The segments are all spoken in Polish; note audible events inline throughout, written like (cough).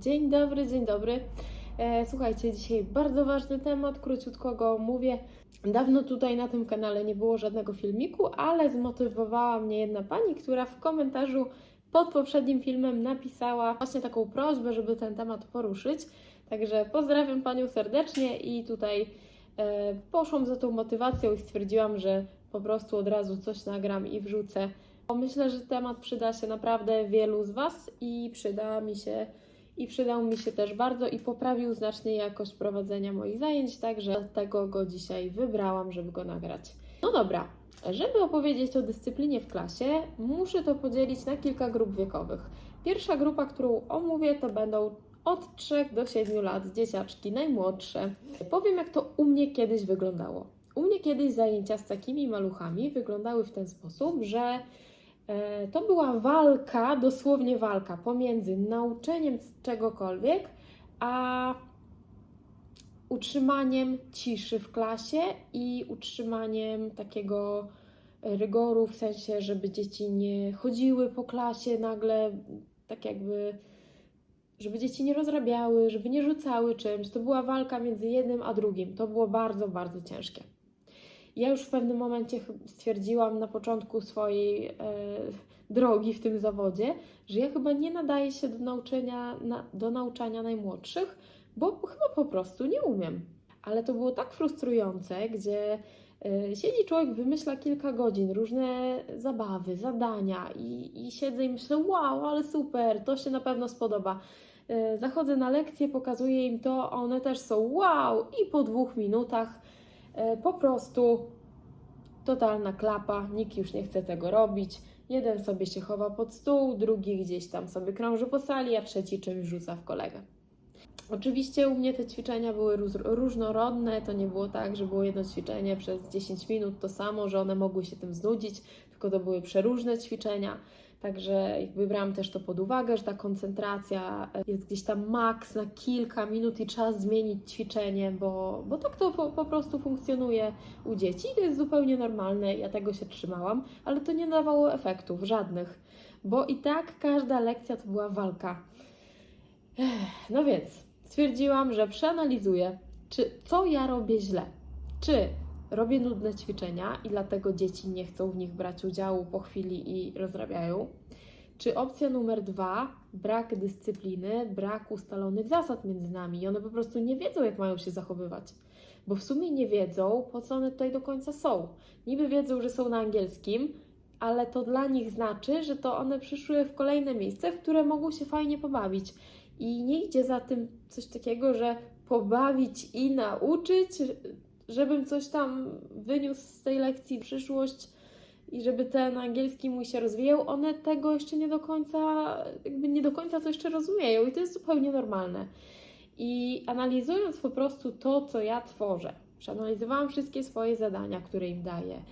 Dzień dobry, dzień dobry. E, Słuchajcie, dzisiaj bardzo ważny temat, króciutko go omówię. Dawno tutaj na tym kanale nie było żadnego filmiku, ale zmotywowała mnie jedna pani, która w komentarzu pod poprzednim filmem napisała właśnie taką prośbę, żeby ten temat poruszyć. Także pozdrawiam Panią serdecznie i tutaj e, poszłam za tą motywacją i stwierdziłam, że po prostu od razu coś nagram i wrzucę. Myślę, że temat przyda się naprawdę wielu z Was i przyda mi się i przydał mi się też bardzo i poprawił znacznie jakość prowadzenia moich zajęć, także dlatego go dzisiaj wybrałam, żeby go nagrać. No dobra, żeby opowiedzieć o dyscyplinie w klasie, muszę to podzielić na kilka grup wiekowych. Pierwsza grupa, którą omówię, to będą od 3 do 7 lat dzieciaczki, najmłodsze. Powiem, jak to u mnie kiedyś wyglądało. U mnie kiedyś zajęcia z takimi maluchami wyglądały w ten sposób, że To była walka, dosłownie walka pomiędzy nauczeniem czegokolwiek, a utrzymaniem ciszy w klasie i utrzymaniem takiego rygoru, w sensie, żeby dzieci nie chodziły po klasie nagle, tak jakby, żeby dzieci nie rozrabiały, żeby nie rzucały czymś. To była walka między jednym a drugim. To było bardzo, bardzo ciężkie. Ja już w pewnym momencie stwierdziłam na początku swojej e, drogi w tym zawodzie, że ja chyba nie nadaję się do nauczenia, na, do nauczania najmłodszych, bo chyba po prostu nie umiem. Ale to było tak frustrujące, gdzie e, siedzi człowiek, wymyśla kilka godzin różne zabawy, zadania i, i siedzę i myślę, wow, ale super, to się na pewno spodoba. E, Zachodzę na lekcję, pokazuję im to, a one też są wow i po dwóch minutach po prostu totalna klapa, nikt już nie chce tego robić. Jeden sobie się chowa pod stół, drugi gdzieś tam sobie krąży po sali, a trzeci czymś rzuca w kolegę. Oczywiście u mnie te ćwiczenia były różnorodne, to nie było tak, że było jedno ćwiczenie przez 10 minut to samo, że one mogły się tym znudzić, tylko to były przeróżne ćwiczenia. Także jakby brałam też to pod uwagę, że ta koncentracja jest gdzieś tam maks na kilka minut i trzeba zmienić ćwiczenie, bo, bo tak to po, po prostu funkcjonuje u dzieci i to jest zupełnie normalne, ja tego się trzymałam, ale to nie dawało efektów żadnych, bo i tak każda lekcja to była walka. No więc stwierdziłam, że przeanalizuję, czy co ja robię źle, czy robię nudne ćwiczenia i dlatego dzieci nie chcą w nich brać udziału po chwili i rozrabiają. Czy opcja numer dwa, brak dyscypliny, brak ustalonych zasad między nami i one po prostu nie wiedzą, jak mają się zachowywać. Bo w sumie nie wiedzą, po co one tutaj do końca są. Niby wiedzą, że są na angielskim, ale to dla nich znaczy, że to one przyszły w kolejne miejsce, w które mogą się fajnie pobawić. I nie idzie za tym coś takiego, że pobawić i nauczyć, żebym coś tam wyniósł z tej lekcji przyszłość i żeby ten angielski mój się rozwijał, one tego jeszcze nie do końca, jakby nie do końca to jeszcze rozumieją i to jest zupełnie normalne. I analizując po prostu to, co ja tworzę, przeanalizowałam wszystkie swoje zadania, które im daję,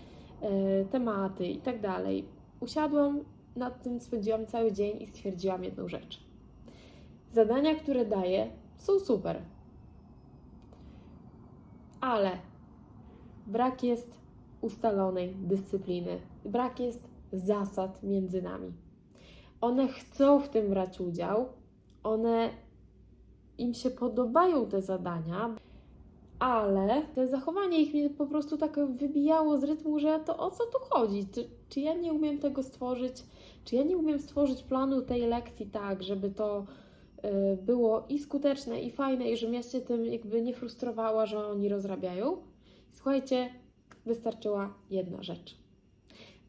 e, tematy i tak dalej. Usiadłam, nad tym spędziłam cały dzień i stwierdziłam jedną rzecz. Zadania, które daję, są super, ale brak jest ustalonej dyscypliny, brak jest zasad między nami. One chcą w tym brać udział, one im się podobają te zadania, ale te zachowanie ich mnie po prostu tak wybijało z rytmu, że to o co tu chodzi? Czy, czy ja nie umiem tego stworzyć? Czy ja nie umiem stworzyć planu tej lekcji tak, żeby to było i skuteczne, i fajne, i żebym ja się tym jakby nie frustrowała, że oni rozrabiają? Słuchajcie, wystarczyła jedna rzecz.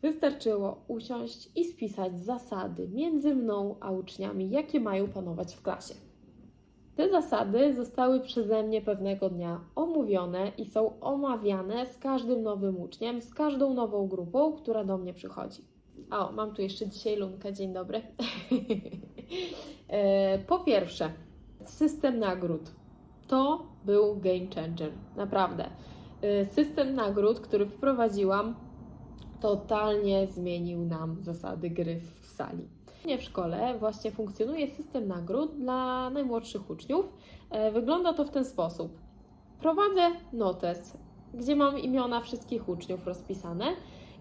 Wystarczyło usiąść i spisać zasady między mną a uczniami, jakie mają panować w klasie. Te zasady zostały przeze mnie pewnego dnia omówione i są omawiane z każdym nowym uczniem, z każdą nową grupą, która do mnie przychodzi. O, mam tu jeszcze dzisiaj lunkę, dzień dobry. (laughs) E, po pierwsze, system nagród. To był game changer, naprawdę. E, System nagród, który wprowadziłam, totalnie zmienił nam zasady gry w sali. W szkole właśnie funkcjonuje system nagród dla najmłodszych uczniów. E, Wygląda to w ten sposób. Prowadzę notes, gdzie mam imiona wszystkich uczniów rozpisane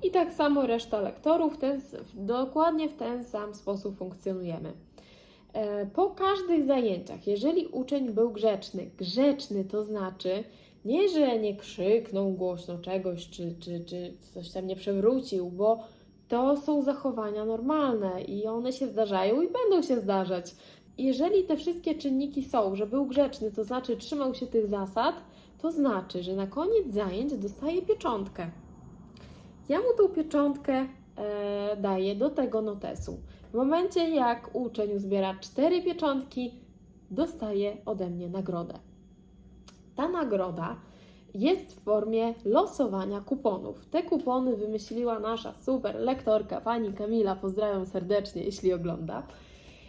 i tak samo reszta lektorów, ten, dokładnie w ten sam sposób funkcjonujemy. E, Po każdych zajęciach, jeżeli uczeń był grzeczny, grzeczny to znaczy nie, że nie krzyknął głośno czegoś, czy, czy, czy coś tam nie przewrócił, bo to są zachowania normalne i one się zdarzają i będą się zdarzać. Jeżeli te wszystkie czynniki są, że był grzeczny, to znaczy trzymał się tych zasad, to znaczy, że na koniec zajęć dostaje pieczątkę. Ja mu tą pieczątkę e, daję do tego notesu. W momencie, jak uczeń uzbiera cztery pieczątki, dostaje ode mnie nagrodę. Ta nagroda jest w formie losowania kuponów. Te kupony wymyśliła nasza super lektorka, pani Kamila. Pozdrawiam serdecznie, jeśli ogląda.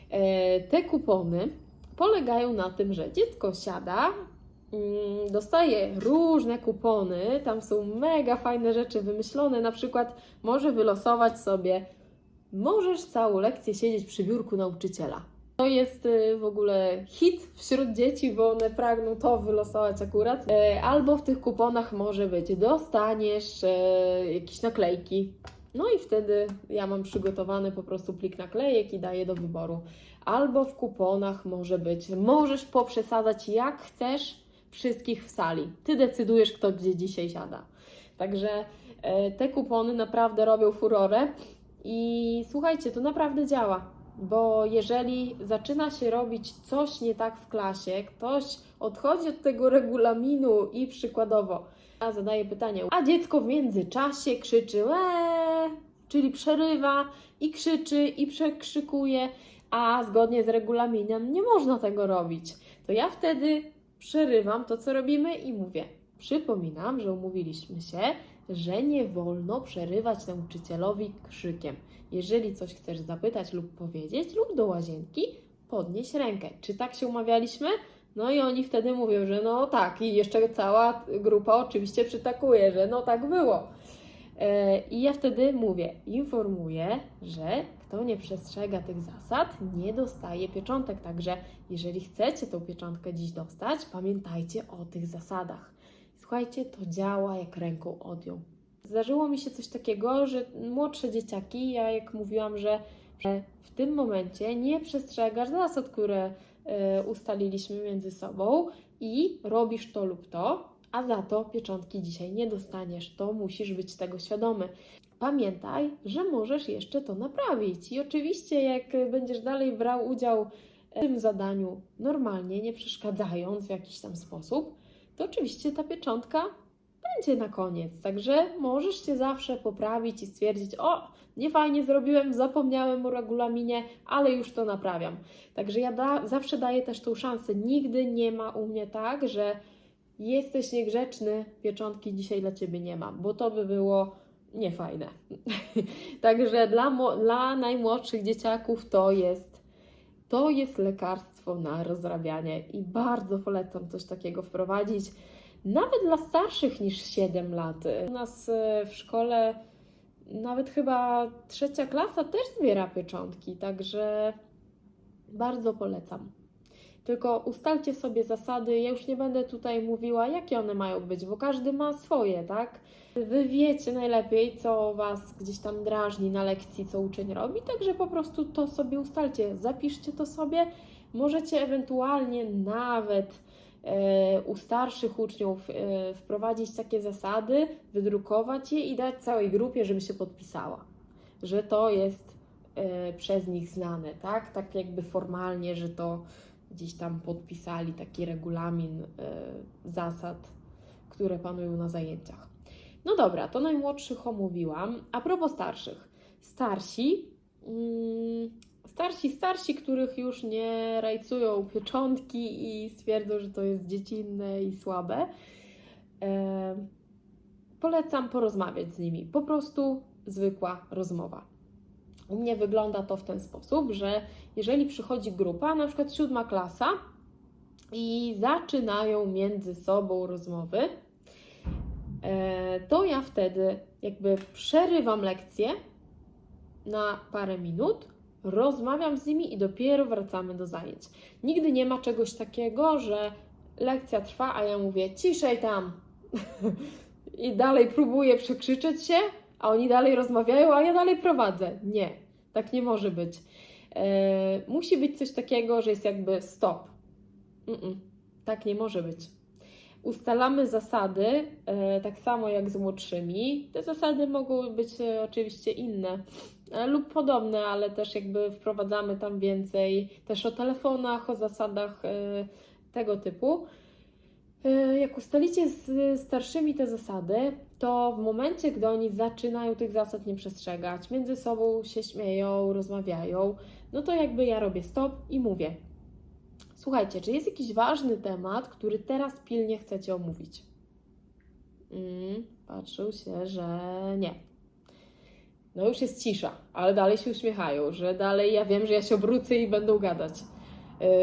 E, Te kupony polegają na tym, że dziecko siada, mm, dostaje różne kupony, tam są mega fajne rzeczy wymyślone, na przykład może wylosować sobie, możesz całą lekcję siedzieć przy biurku nauczyciela. To jest y, w ogóle hit wśród dzieci, bo one pragną to wylosować akurat. E, Albo w tych kuponach może być, dostaniesz e, jakieś naklejki. No i wtedy ja mam przygotowany po prostu plik naklejek i daję do wyboru. Albo w kuponach może być, możesz poprzesadzać jak chcesz wszystkich w sali. Ty decydujesz, kto gdzie dzisiaj siada. Także e, te kupony naprawdę robią furorę i słuchajcie, to naprawdę działa. Bo jeżeli zaczyna się robić coś nie tak w klasie, ktoś odchodzi od tego regulaminu i przykładowo ja zadaję pytanie, a dziecko w międzyczasie krzyczy eee, czyli przerywa i krzyczy i przekrzykuje, a zgodnie z regulaminem nie można tego robić. To ja wtedy przerywam to, co robimy i mówię: Przypominam, że umówiliśmy się, że nie wolno przerywać nauczycielowi krzykiem. Jeżeli coś chcesz zapytać lub powiedzieć, lub do łazienki, podnieś rękę. Czy tak się umawialiśmy? No i oni wtedy mówią, że no tak, i jeszcze cała grupa oczywiście przytakuje, że no tak było. E, I ja wtedy mówię, informuję, że kto nie przestrzega tych zasad, nie dostaje pieczątek. Także jeżeli chcecie tą pieczątkę dziś dostać, pamiętajcie o tych zasadach. Słuchajcie, to działa jak ręką odjął. Zdarzyło mi się coś takiego, że młodsze dzieciaki, ja jak mówiłam, że w tym momencie nie przestrzegasz zasad, które e, ustaliliśmy między sobą i robisz to lub to, a za to pieczątki dzisiaj nie dostaniesz. To musisz być tego świadomy. Pamiętaj, że możesz jeszcze to naprawić. I oczywiście, jak będziesz dalej brał udział w tym zadaniu normalnie, nie przeszkadzając w jakiś tam sposób, to oczywiście ta pieczątka będzie na koniec. Także możesz się zawsze poprawić i stwierdzić: O, nie fajnie zrobiłem, zapomniałem o regulaminie, ale już to naprawiam. Także ja da, zawsze daję też tą szansę. Nigdy nie ma u mnie tak, że jesteś niegrzeczny, pieczątki dzisiaj dla ciebie nie mam, bo to by było niefajne. (laughs) Także dla, dla najmłodszych dzieciaków to jest, to jest lekarstwo na rozrabianie i bardzo polecam coś takiego wprowadzić. Nawet dla starszych niż 7 lat. U nas e, w szkole nawet chyba trzecia klasa też zbiera pieczątki, także bardzo polecam. Tylko ustalcie sobie zasady. Ja już nie będę tutaj mówiła, jakie one mają być, bo każdy ma swoje, tak? Wy wiecie najlepiej, co Was gdzieś tam drażni na lekcji, co uczeń robi, także po prostu to sobie ustalcie. Zapiszcie to sobie. Możecie ewentualnie nawet e, u starszych uczniów e, wprowadzić takie zasady, wydrukować je i dać całej grupie, żeby się podpisała, że to jest e, przez nich znane, tak? Tak jakby formalnie, że to gdzieś tam podpisali taki regulamin e, zasad, które panują na zajęciach. No dobra, to najmłodszych omówiłam. A propos starszych. Starsi, mm, starsi, starsi, których już nie rajcują pieczątki i stwierdzą, że to jest dziecinne i słabe, e, polecam porozmawiać z nimi. Po prostu zwykła rozmowa. U mnie wygląda to w ten sposób, że jeżeli przychodzi grupa, na przykład siódma klasa, i zaczynają między sobą rozmowy, e, to ja wtedy jakby przerywam lekcję na parę minut, rozmawiam z nimi i dopiero wracamy do zajęć. Nigdy nie ma czegoś takiego, że lekcja trwa, a ja mówię ciszej tam (laughs) i dalej próbuję przekrzyczeć się, a oni dalej rozmawiają, a ja dalej prowadzę. Nie, tak nie może być. E, musi być coś takiego, że jest jakby stop. Mm-mm, tak nie może być. Ustalamy zasady, e, tak samo jak z młodszymi. Te zasady mogą być e, oczywiście inne lub podobne, ale też jakby wprowadzamy tam więcej też o telefonach, o zasadach tego typu. Jak ustalicie z starszymi te zasady, to w momencie, gdy oni zaczynają tych zasad nie przestrzegać, między sobą się śmieją, rozmawiają, no to jakby ja robię stop i mówię: Słuchajcie, czy jest jakiś ważny temat, który teraz pilnie chcecie omówić? Mm, patrzą się, że nie. No już jest cisza, ale dalej się uśmiechają, że dalej ja wiem, że ja się obrócę i będą gadać.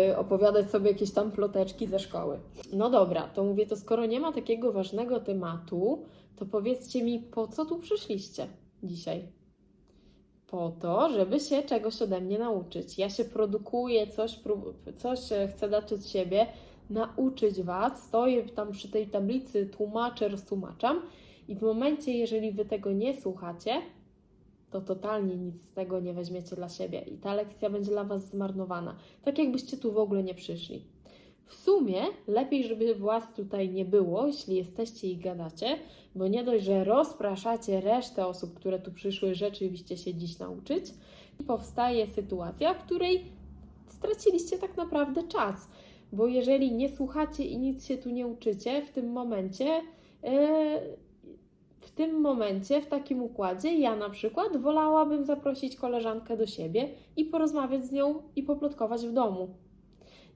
Yy, opowiadać sobie jakieś tam ploteczki ze szkoły. No dobra, to mówię, to skoro nie ma takiego ważnego tematu, to powiedzcie mi, po co tu przyszliście dzisiaj? Po to, żeby się czegoś ode mnie nauczyć. Ja się produkuję, coś, coś e, chcę dać od siebie, nauczyć Was, stoję tam przy tej tablicy, tłumaczę, roztłumaczam i w momencie, jeżeli Wy tego nie słuchacie, to totalnie nic z tego nie weźmiecie dla siebie i ta lekcja będzie dla Was zmarnowana. Tak jakbyście tu w ogóle nie przyszli. W sumie lepiej, żeby Was tutaj nie było, jeśli jesteście i gadacie, bo nie dość, że rozpraszacie resztę osób, które tu przyszły rzeczywiście się dziś nauczyć, i powstaje sytuacja, w której straciliście tak naprawdę czas. Bo jeżeli nie słuchacie i nic się tu nie uczycie, w tym momencie, e, w tym momencie, w takim układzie, ja na przykład wolałabym zaprosić koleżankę do siebie i porozmawiać z nią i poplotkować w domu,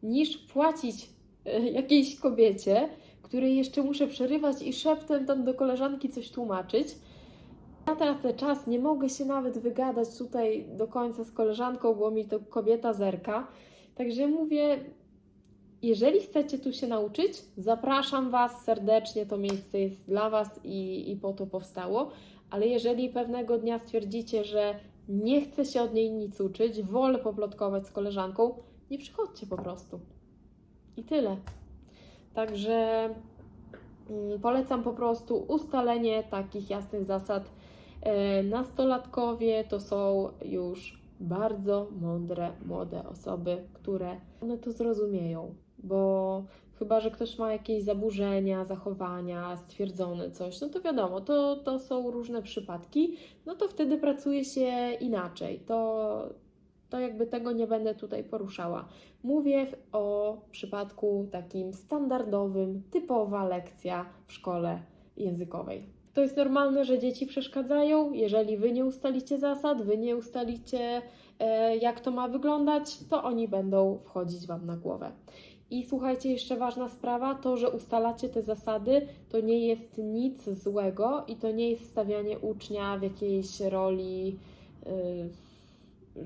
niż płacić e, jakiejś kobiecie, której jeszcze muszę przerywać i szeptem tam do koleżanki coś tłumaczyć. Ja tracę czas, nie mogę się nawet wygadać tutaj do końca z koleżanką, bo mi to kobieta zerka. Także mówię, jeżeli chcecie tu się nauczyć, zapraszam Was serdecznie, to miejsce jest dla Was i, i po to powstało. Ale jeżeli pewnego dnia stwierdzicie, że nie chcę się od niej nic uczyć, wolę poplotkować z koleżanką, nie przychodźcie po prostu. I tyle. Także mm, polecam po prostu ustalenie takich jasnych zasad. E, Nastolatkowie to są już bardzo mądre, młode osoby, które one to zrozumieją, bo chyba, że ktoś ma jakieś zaburzenia, zachowania, stwierdzone coś, no to wiadomo, to, to są różne przypadki, no to wtedy pracuje się inaczej. To, to jakby tego nie będę tutaj poruszała. Mówię o przypadku takim standardowym, typowa lekcja w szkole językowej. To jest normalne, że dzieci przeszkadzają. Jeżeli wy nie ustalicie zasad, wy nie ustalicie, e, jak to ma wyglądać, to oni będą wchodzić wam na głowę. I słuchajcie, jeszcze ważna sprawa, to, że ustalacie te zasady, to nie jest nic złego i to nie jest stawianie ucznia w jakiejś roli, y,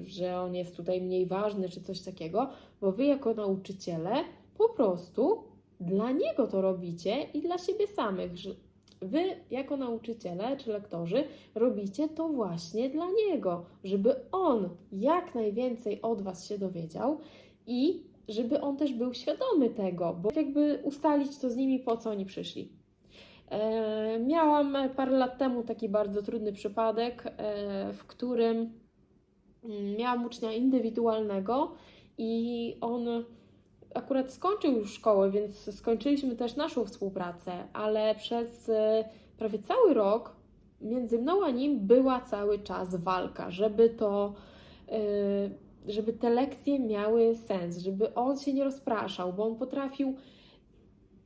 że on jest tutaj mniej ważny czy coś takiego, bo wy jako nauczyciele po prostu dla niego to robicie i dla siebie samych, że wy jako nauczyciele czy lektorzy robicie to właśnie dla niego, żeby on jak najwięcej od was się dowiedział i żeby on też był świadomy tego, bo jakby ustalić to z nimi, po co oni przyszli. E, miałam parę lat temu taki bardzo trudny przypadek, e, w którym miałam ucznia indywidualnego i on akurat skończył już szkołę, więc skończyliśmy też naszą współpracę, ale przez e, prawie cały rok między mną a nim była cały czas walka, żeby to, e, żeby te lekcje miały sens, żeby on się nie rozpraszał, bo on potrafił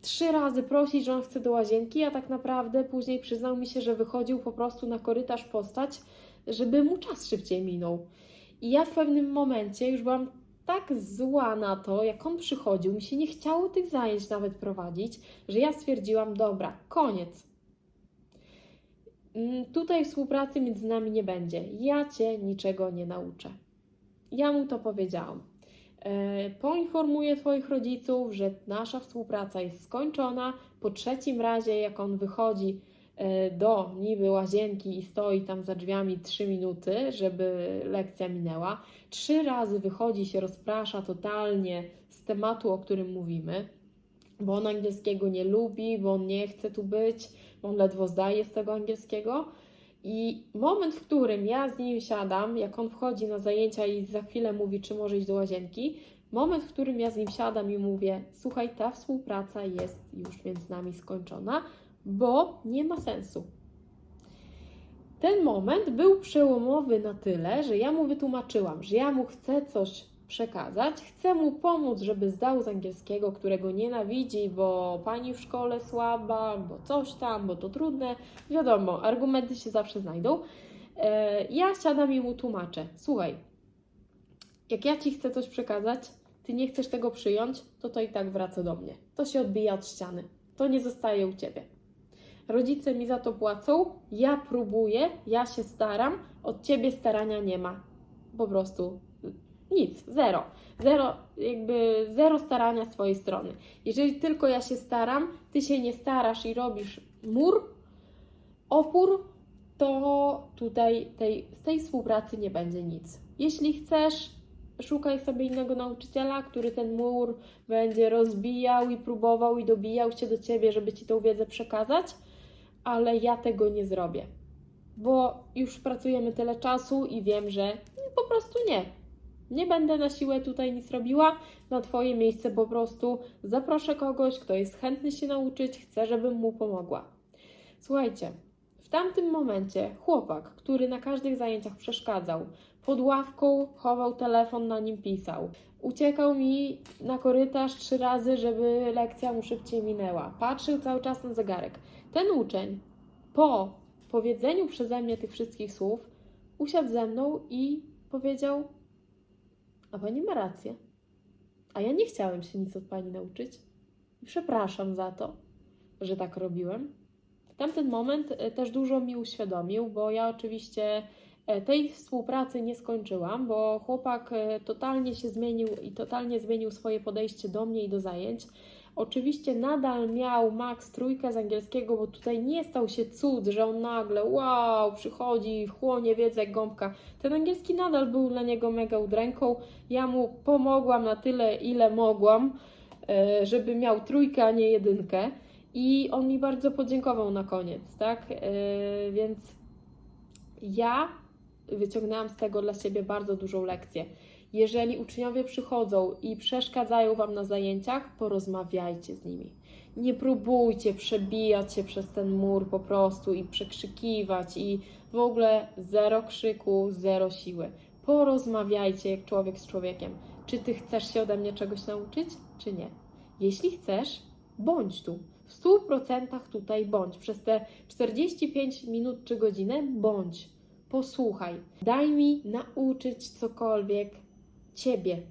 trzy razy prosić, że on chce do łazienki, a tak naprawdę później przyznał mi się, że wychodził po prostu na korytarz postać, żeby mu czas szybciej minął. I ja w pewnym momencie już byłam tak zła na to, jak on przychodził, mi się nie chciało tych zajęć nawet prowadzić, że ja stwierdziłam, dobra, koniec. Mm, Tutaj współpracy między nami nie będzie. Ja cię niczego nie nauczę. Ja mu to powiedziałam. E, Poinformuję Twoich rodziców, że nasza współpraca jest skończona. Po trzecim razie, jak on wychodzi do niby łazienki i stoi tam za drzwiami 3 minuty, żeby lekcja minęła, trzy razy wychodzi się, rozprasza totalnie z tematu, o którym mówimy, bo on angielskiego nie lubi, bo on nie chce tu być, bo on ledwo zdaje z tego angielskiego. I moment, w którym ja z nim siadam, jak on wchodzi na zajęcia i za chwilę mówi, czy może iść do łazienki, moment, w którym ja z nim siadam i mówię: Słuchaj, ta współpraca jest już między nami skończona, bo nie ma sensu. Ten moment był przełomowy na tyle, że ja mu wytłumaczyłam, że ja mu chcę coś przekazać, chcę mu pomóc, żeby zdał z angielskiego, którego nienawidzi, bo pani w szkole słaba, bo coś tam, bo to trudne. Wiadomo, argumenty się zawsze znajdą. E, Ja siadam i mu tłumaczę: Słuchaj, jak ja ci chcę coś przekazać, ty nie chcesz tego przyjąć, to to i tak wraca do mnie. To się odbija od ściany. To nie zostaje u ciebie. Rodzice mi za to płacą, ja próbuję, ja się staram, od ciebie starania nie ma. Po prostu nic, zero. Zero, jakby zero starania z twojej strony. Jeżeli tylko ja się staram, ty się nie starasz i robisz mur, opór, to tutaj tej, z tej współpracy nie będzie nic. Jeśli chcesz, szukaj sobie innego nauczyciela, który ten mur będzie rozbijał i próbował i dobijał się do ciebie, żeby ci tą wiedzę przekazać, ale ja tego nie zrobię, bo już pracujemy tyle czasu i wiem, że po prostu nie. Nie będę na siłę tutaj nic robiła. Na Twoje miejsce po prostu zaproszę kogoś, kto jest chętny się nauczyć, chce, żebym mu pomogła. Słuchajcie, w tamtym momencie chłopak, który na każdych zajęciach przeszkadzał, pod ławką chował telefon, na nim pisał, uciekał mi na korytarz trzy razy, żeby lekcja mu szybciej minęła, patrzył cały czas na zegarek. Ten uczeń po powiedzeniu przeze mnie tych wszystkich słów usiadł ze mną i powiedział: A pani ma rację. A ja nie chciałem się nic od pani nauczyć. Przepraszam za to, że tak robiłem. Tamten moment e, też dużo mi uświadomił, bo ja oczywiście e, tej współpracy nie skończyłam, bo chłopak e, totalnie się zmienił i totalnie zmienił swoje podejście do mnie i do zajęć. Oczywiście nadal miał Max trójkę z angielskiego, bo tutaj nie stał się cud, że on nagle wow, przychodzi, wchłonie wiedzę jak gąbka. Ten angielski nadal był dla niego mega udręką. Ja mu pomogłam na tyle, ile mogłam, e, żeby miał trójkę, a nie jedynkę. I on mi bardzo podziękował na koniec, tak? E, Więc ja wyciągnęłam z tego dla siebie bardzo dużą lekcję. Jeżeli uczniowie przychodzą i przeszkadzają Wam na zajęciach, porozmawiajcie z nimi. Nie próbujcie przebijać się przez ten mur po prostu i przekrzykiwać i w ogóle zero krzyku, zero siły. Porozmawiajcie jak człowiek z człowiekiem. Czy Ty chcesz się ode mnie czegoś nauczyć, czy nie? Jeśli chcesz, bądź tu. W 100% tutaj bądź. Przez te 45 minut czy godzinę bądź. Posłuchaj. Daj mi nauczyć cokolwiek Ciebie.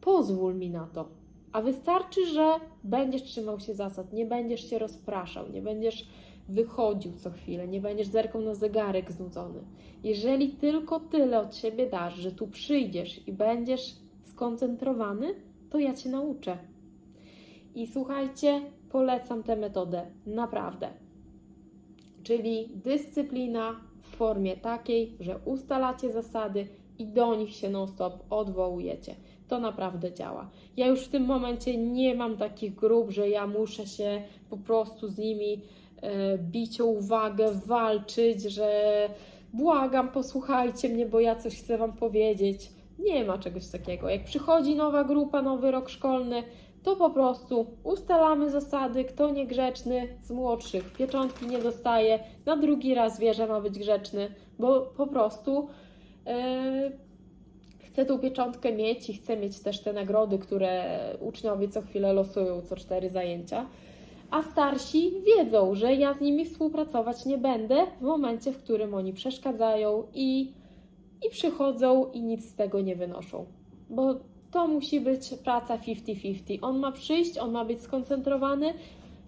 Pozwól mi na to. A wystarczy, że będziesz trzymał się zasad, nie będziesz się rozpraszał, nie będziesz wychodził co chwilę, nie będziesz zerkał na zegarek znudzony. Jeżeli tylko tyle od siebie dasz, że tu przyjdziesz i będziesz skoncentrowany, to ja Cię nauczę. I słuchajcie, polecam tę metodę naprawdę. Czyli dyscyplina w formie takiej, że ustalacie zasady i do nich się non-stop odwołujecie. To naprawdę działa. Ja już w tym momencie nie mam takich grup, że ja muszę się po prostu z nimi e, bić o uwagę, walczyć, że błagam, posłuchajcie mnie, bo ja coś chcę Wam powiedzieć. Nie ma czegoś takiego. Jak przychodzi nowa grupa, nowy rok szkolny, to po prostu ustalamy zasady, kto niegrzeczny z młodszych pieczątki nie dostaje, na drugi raz wie, że ma być grzeczny, bo po prostu yy, chce tą pieczątkę mieć i chce mieć też te nagrody, które uczniowie co chwilę losują, co cztery zajęcia. A starsi wiedzą, że ja z nimi współpracować nie będę w momencie, w którym oni przeszkadzają i, i przychodzą i nic z tego nie wynoszą. Bo to musi być praca 50-50. On ma przyjść, on ma być skoncentrowany,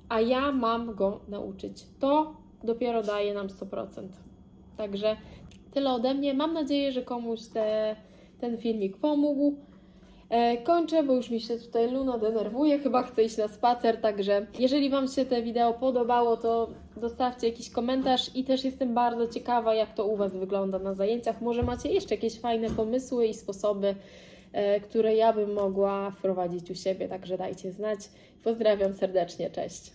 a ja mam go nauczyć. To dopiero daje nam 100%. Także tyle ode mnie. Mam nadzieję, że komuś te, ten filmik pomógł. E, kończę, bo już mi się tutaj Luna denerwuje, chyba chce iść na spacer, także jeżeli Wam się te wideo podobało, to zostawcie jakiś komentarz i też jestem bardzo ciekawa, jak to u Was wygląda na zajęciach. Może macie jeszcze jakieś fajne pomysły i sposoby, e, które ja bym mogła wprowadzić u siebie, także dajcie znać. Pozdrawiam serdecznie, cześć.